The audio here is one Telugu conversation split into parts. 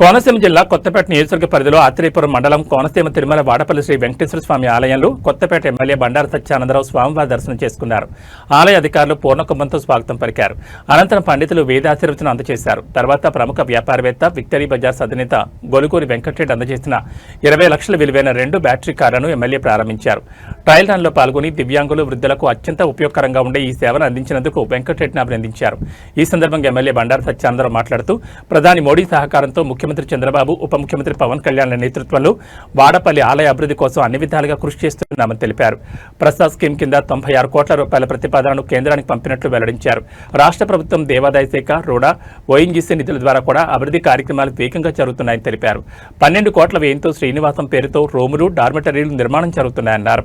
కోనసీమ జిల్లా కొత్తపేట నియోజకవర్గ పరిధిలో ఆత్రేయపురం మండలం కోనసీమ తిరుమల వాడపల్లి శ్రీ వెంకటేశ్వర స్వామి ఆలయంలో కొత్తపేట ఎమ్మెల్యే బండారు సత్యానందరావు స్వామివారి దర్శనం చేసుకున్నారు. ఆలయ అధికారులు పూర్ణకుంభంతో స్వాగతం పలికారు. అనంతరం పండితులు వేదాశీర్వచనం అందజేశారు. తర్వాత ప్రముఖ వ్యాపారవేత్త విక్టరీ బజార్స్ అధినేత గొలుగూరి వెంకటరెడ్డి అందజేసిన ఇరవై లక్షల విలువైన రెండు బ్యాటరీ కార్లను ఎమ్మెల్యే ప్రారంభించారు. ట్రయల్ రన్లో పాల్గొని దివ్యాంగులు వృద్ధులకు అత్యంత ఉపయోగకరంగా ఉండే ఈ సేవను అందించినందుకు వెంకటరెడ్డిని అభినందించారు. ఈ సందర్భంగా ఎమ్మెల్యే బండారు సత్యానందరావు మాట్లాడుతూ ప్రధాని మోడీ సహకారంతో ముఖ్యమంత్రి చంద్రబాబు ఉప ముఖ్యమంత్రి పవన్ కళ్యాణ్ల నేతృత్వంలో వాడపల్లి ఆలయ అభివృద్ధి కోసం అన్ని విధాలుగా కృషి చేస్తున్నామని తెలిపారు. ప్రసాద్ స్కీమ్ కింద తొంభై ఆరు కోట్ల రూపాయల ప్రతిపాదనను కేంద్రానికి పంపినట్లు వెల్లడించారు. రాష్ట్ర ప్రభుత్వం దేవాదాయ శాఖ రూడా ఓఎన్జీసీ నిధుల ద్వారా కూడా అభివృద్ధి కార్యక్రమాలు వేగంగా జరుగుతున్నాయని తెలిపారు. పన్నెండు కోట్ల వ్యయంతో శ్రీనివాసం పేరుతో రూములు డార్మెటరీలు నిర్మాణం జరుగుతున్నాయన్నారు.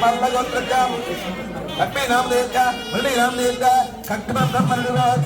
பல்பகோத்திரம் லக்ஷ்மி நாம் தேர்க்கா முரளி நாம் தேர்க்கா கட்டுமன்றம் மருடுவார்